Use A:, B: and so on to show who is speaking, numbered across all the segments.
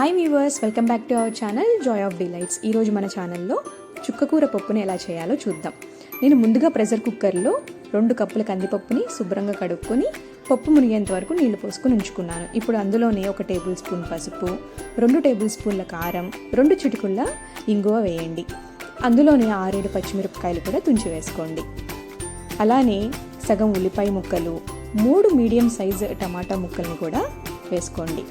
A: Hi viewers welcome back to our channel joy of delights ఈరోజు మన ఛానల్లో చుక్కకూర పప్పుని ఎలా చేయాలో చూద్దాం. నేను ముందుగా ప్రెషర్ కుక్కర్లో రెండు కప్పుల కందిపప్పుని శుభ్రంగా కడుక్కొని పప్పు మునిగేంత వరకు నీళ్ళు పోసుకొని ఉంచుకున్నాను. ఇప్పుడు అందులోనే ఒక టేబుల్ స్పూన్ పసుపు రెండు టేబుల్ స్పూన్ల కారం రెండు చిటికుళ్ళ ఇంగువ వేయండి. అందులోనే ఆరేడు పచ్చిమిరపకాయలు కూడా తుంచి వేసుకోండి. అలానే సగం ఉల్లిపాయ ముక్కలు మూడు మీడియం సైజు టమాటా ముక్కల్ని కూడా వేసుకోండి.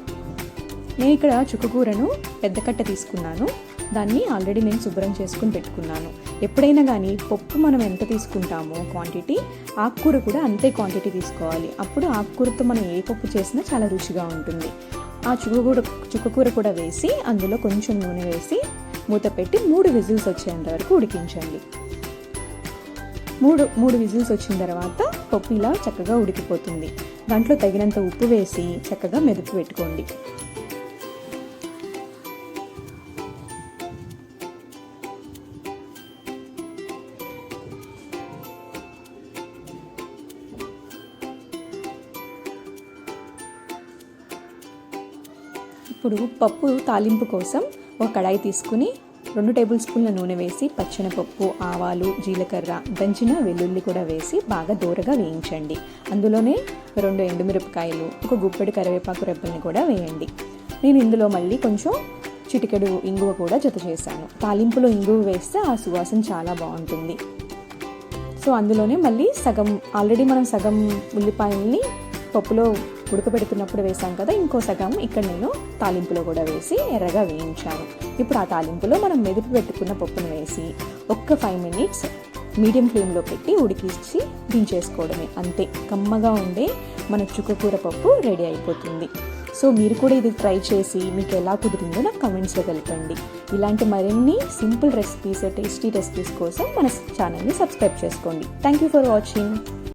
A: నేను ఇక్కడ చుక్కకూరను పెద్ద కట్ట తీసుకున్నాను. దాన్ని ఆల్రెడీ నేను శుభ్రం చేసుకుని పెట్టుకున్నాను. ఎప్పుడైనా కానీ పప్పు మనం ఎంత తీసుకుంటామో క్వాంటిటీ ఆకుకూర కూడా అంతే క్వాంటిటీ తీసుకోవాలి. అప్పుడు ఆకుకూరతో మనం ఏ పప్పు చేసినా చాలా రుచిగా ఉంటుంది. ఆ చుక్కకూర చుక్కకూర కూడా వేసి అందులో కొంచెం నూనె వేసి మూత పెట్టి మూడు విజిల్స్ వచ్చేంత వరకు ఉడికించండి. మూడు మూడు విజిల్స్ వచ్చిన తర్వాత పప్పు ఇలా చక్కగా ఉడికిపోతుంది. దాంట్లో తగినంత ఉప్పు వేసి చక్కగా మెదుపు పెట్టుకోండి. ఇప్పుడు పప్పు తాలింపు కోసం ఒక కడాయి తీసుకుని రెండు టేబుల్ స్పూన్ల నూనె వేసి పచ్చెనపప్పు ఆవాలు జీలకర్ర దంచిన వెల్లుల్లి కూడా వేసి బాగా దూరగా వేయించండి. అందులోనే రెండు ఎండుమిరపకాయలు ఒక గుప్పెడు కరివేపాకు రెబ్బల్ని కూడా వేయండి. నేను ఇందులో మళ్ళీ కొంచెం చిటికెడు ఇంగువ కూడా జత చేశాను. తాలింపులో ఇంగువ వేస్తే ఆ సువాసన చాలా బాగుంటుంది. సో అందులోనే మళ్ళీ సగం ఆల్రెడీ మనం సగం ఉల్లిపాయల్ని పప్పులో ఉడకబెడుతున్నప్పుడు వేసాం కదా ఇంకో సగం ఇక్కడ నేను తాలింపులో కూడా వేసి ఎర్రగా వేయించాను. ఇప్పుడు ఆ తాలింపులో మనం మెదుపు పెట్టుకున్న పప్పును వేసి ఒక్క ఫైవ్ మినిట్స్ మీడియం ఫ్లేమ్లో పెట్టి ఉడికించి దించేసుకోవడమే. అంతే కమ్మగా ఉండే మన చుక్కకూర పప్పు రెడీ అయిపోతుంది. సో మీరు కూడా ఇది ట్రై చేసి మీకు ఎలా కుదిరిందో నాకు కమెంట్స్లో తెలపండి. ఇలాంటి మరిన్ని సింపుల్ రెసిపీస్ టేస్టీ రెసిపీస్ కోసం మన ఛానల్ని సబ్స్క్రైబ్ చేసుకోండి. Thank you for watching